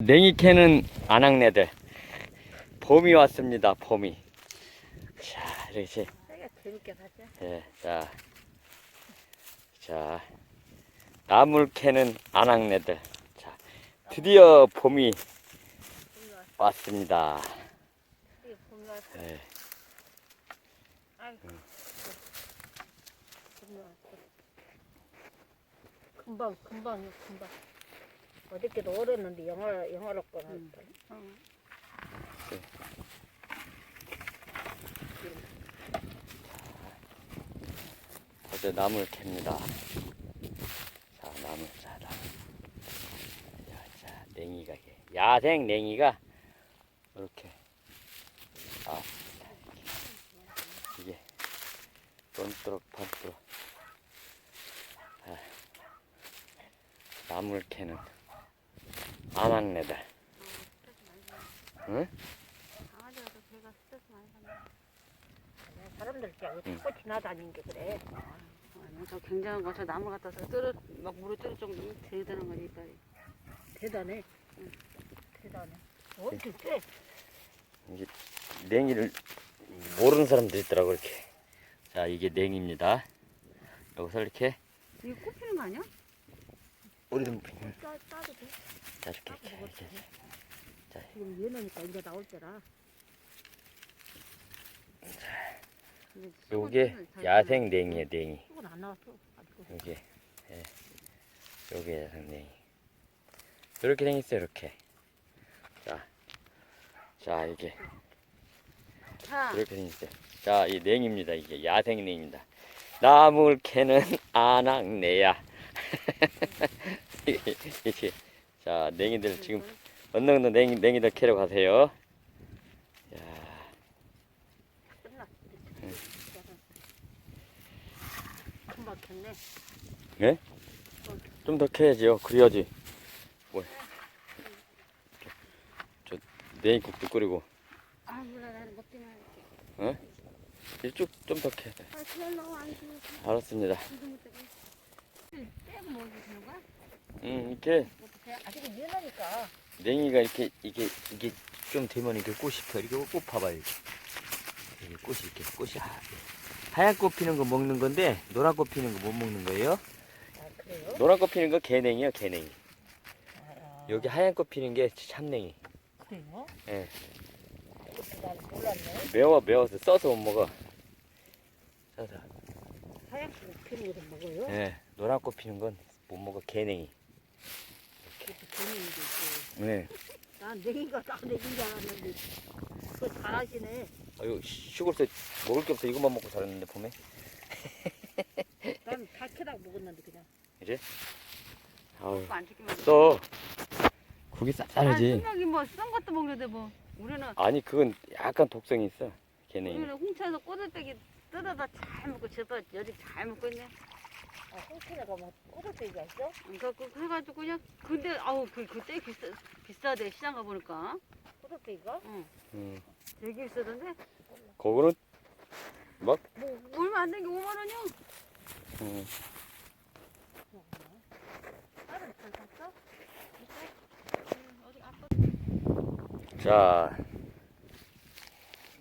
냉이 캐는 안악내들 봄이 왔습니다 봄이 자 이렇게 되게 재밌게 봤죠? 예, 자, 자 나물 캐는 안악내들 자 드디어 봄이. 왔습니다. 예. 금방, 금방요, 금방. 어저께도 얼었는데 영화, 영화로 거나. 어제 나물 캡니다. 자 나물 자 나물. 자, 자 냉이가 이게. 야생 냉이가 이렇게. 아 이게 번뚜럭 번뚜럭. 아, 나물 캐는 응? 강아지라도 제가 스트레스 많이 받네. 사람들 그냥 응. 자꾸 지나다니는 게 그래. 아니, 저 굉장한 거 저 나무 갖다서 뜯어 막 물에 뜯을 정도면 대단한 거니까 대단해. 응. 대단해. 어떻게 돼? 이게 냉이를 모르는 사람들 있더라고 이렇게 자 이게 냉입니다 여기서 이렇게 이거 꼽히는 거 아니야? 우리도 따, 따도 돼? 자 이렇게 따도 이렇게, 먹어도 이렇게. 돼? 자. 지금 얘네니까 이제 나올 때라. 요게 야생 냉이에요 냉이 수건 안 나왔어. 아직도. 요게 예. 요게 야생 냉이 이렇게 생겼어요 이렇게 자, 자 이게 자, 이렇게 생겼어요 자 이 냉입니다 이게 야생 냉입니다 나물 캐는 아낙내야 이렇게 자 냉이들 지금 어느 정도 냉이, 냉이들 캐러 가세요 야 켰네. 네? 좀 더 캐야지요. 그래야지. 뭐. 저, 저 냉이국도 끓이고. 아 몰라 나는 먹기만 할게. 이쪽 좀 더 캐. 아 주고 알았습니다. 음, 이렇게 냉이가 이렇게 이게 이게 좀 되면 이렇게 꽃이 펴. 이렇게 꽃 봐봐요. 이렇게. 이게 꽃이 이렇게 꽃이 하, 하얀 꽃 피는 거 먹는 건데 노란 꽃 피는 거 못 먹는 거예요. 아 그래요? 노란 꽃 피는 거 개냉이요, 개냉이. 아, 여기 하얀 꽃 피는 게 참냉이. 그래요? 예. 그것도 난 몰랐네. 매워 매워서 써서 못 먹어. 써서. 하얗게 피는 거도 먹어요? 예. 노란 꽃 피는 건 못 먹어 개냉이. 재미있는 게. 네. 난 냉이가 딱 냉인 줄 알았는데. 그거 잘하시네. 아유 시골서 먹을 게 없어 이것만 먹고 살았는데 봄에. 난 다캐다 먹었는데 그냥. 아유 그거 안 시키면 돼. 써. 고기 아, 쌉싸르지. 생각이 뭐썬 것도 먹는데 뭐 우리는 아니 그건 약간 독성이 있어 개냉이. 우리는 홍차에서 꼬들빼기 뜯어다 잘 먹고 집어 여직 잘 먹고 있네. 아, 홍천에가 뭐 꼬들빼기가 있어? 그래갖고 그래가지고 그냥 근데 아우 그 그때 비싸 비싸대 시장 가 보니까 꼬들빼기가? 응 음. 되게 비싸던데 그거는 막 뭐 얼마 안 된 게 5만 원이요. 음, 다른 잘 샀어? 어디 아빠 자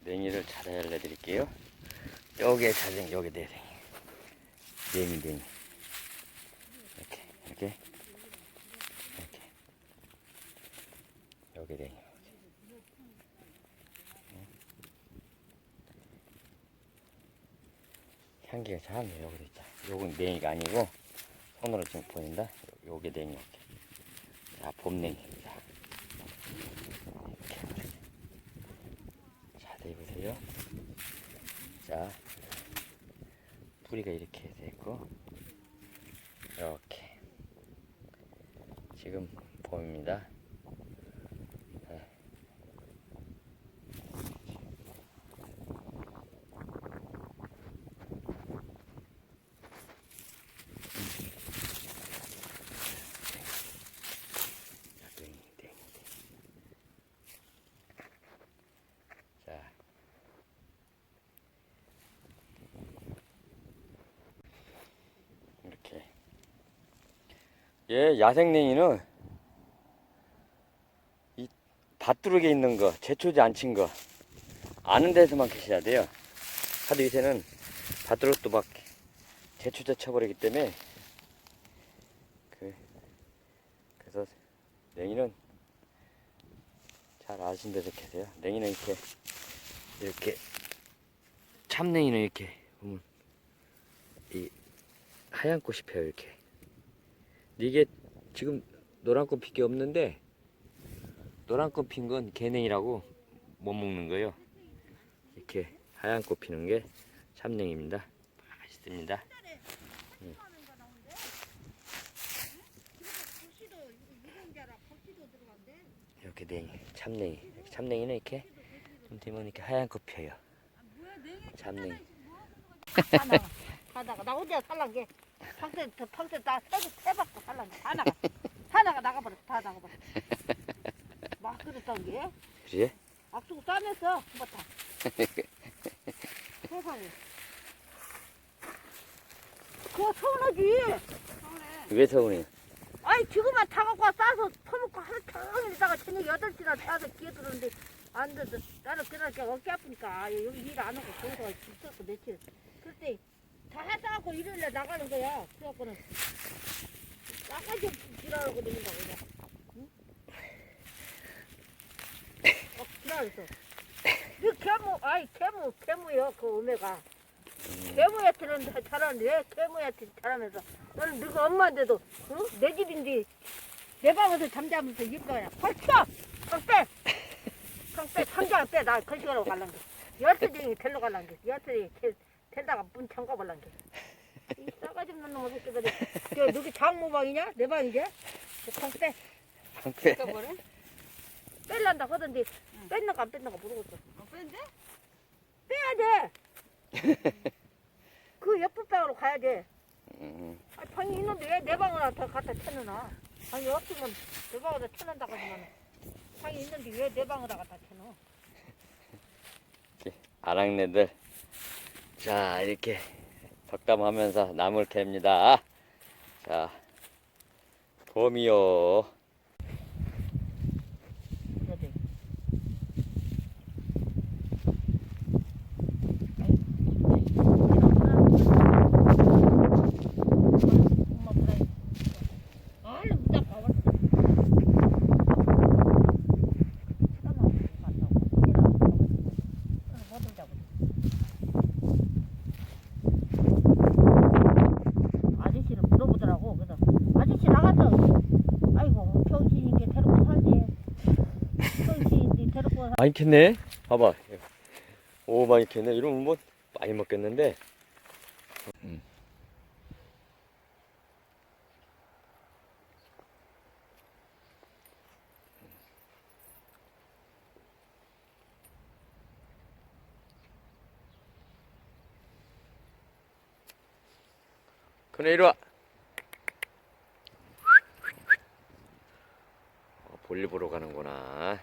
냉이를 잘 알려드릴게요. 여기에 자생 여기 내생. 냉이 냉이. 이렇게 이렇게 여기 냉이. 향기가 참네 여기 있다. 요건 냉이가 아니고 손으로 지금 보인다. 요- 요게 냉이. 이렇게. 자 봄냉이. 자. 이렇게. 자세히 보세요. 자 뿌리가 이렇게 돼 있고 이렇게 지금 봄입니다. 네. 자, 땡, 땡, 땡. 자. 이렇게. 예, 야생냉이는 밭두르게 있는 거, 제초제 안 친 거, 아는 데서만 계셔야 돼요. 하도 요새는 밭두르도 막 제초제 쳐버리기 때문에 그, 그래서 냉이는 잘 아신 데서 계세요. 냉이는 이렇게 이렇게 참냉이는 이렇게 보면 이 하얀 꽃이 펴요 이렇게. 이게 지금 노란 꽃 피게 없는데 노란 꽃 핀 건 개냉이라고 못 먹는 거예요. 이렇게 하얀 꽃 피는 게 참냉입니다. 맛있습니다. 음. 이렇게 냉이, 참냉이. 참냉이는 이렇게 좀 되면 이렇게 하얀 꽃 펴요. 참냉이. 하나가 하나가 나 혼자 살란 게 평생 저 평생 다 세고 세받고 살란게 하나가. 하나가. 나가버려. 다 나가버려. 막 그랬던 게. 그래? 악수고 싸면서 뭐다 세상에. 그거 서운하지. 왜 서운해? 아이 지금만 타갖고 와 싸서 터먹고 하루 종일 있다가 저녁 8시나 타서 기어 들었는데 안 돼서 나는 그날 어깨 아프니까. 아, 여기 일 안 하고 거기서 있었어 며칠. 그때 다 하다갖고 일요일에 나가는 거야 그래갖고는. 나가지 지랄하고 다닌다고 그냥. 응? 어, 지랄했어. 너 개무 아이 개무 개무요 그 오메가. 개무한테는 잘하는데 왜 개무한테 잘하면서. 너는 너가 엄마인데도 응? 내 집인데 내 방에서 잠자면서 이거야. 벌쳐 강빼 강빼 상자 빼나 거시기로 갈란 게. 열쇠쟁이 데리러 갈란 게. 열쇠쟁이 데- 데다가 문 잠가 볼란 게 이 싸가지 없는 놈의 새끼들이 저 너기 장모 방이냐 내 방이지 강빼 방패. 그러니까 뭐래? 뺄란다 하던데 뺐는가 안 뺐는가 모르겠어 어, 뺀데? 빼야 돼 그 옆집 방으로 가야 돼 음, 아, 방이 있는데 왜 내 방을 다 갖다 쳐놓나? 방이 없으면 내 방에다 쳐놓는다고 하지만 방이 있는데 왜 내 방에다 갖다 쳐놓어? 아랑네들. 자, 이렇게 덕담하면서 나물 캡니다. 자, 봄이요. 그러지. 아저씨를 물어보더라고. 그래서 아저씨 나가서 아이고 병신이게 데리고 살지. 병신이 데리고 많이 캤네. 봐봐. 오, 많이 캤네. 이러면 뭐 많이 먹겠는데. 음. 그래 이리 와. 어, 볼일 보러 가는구나.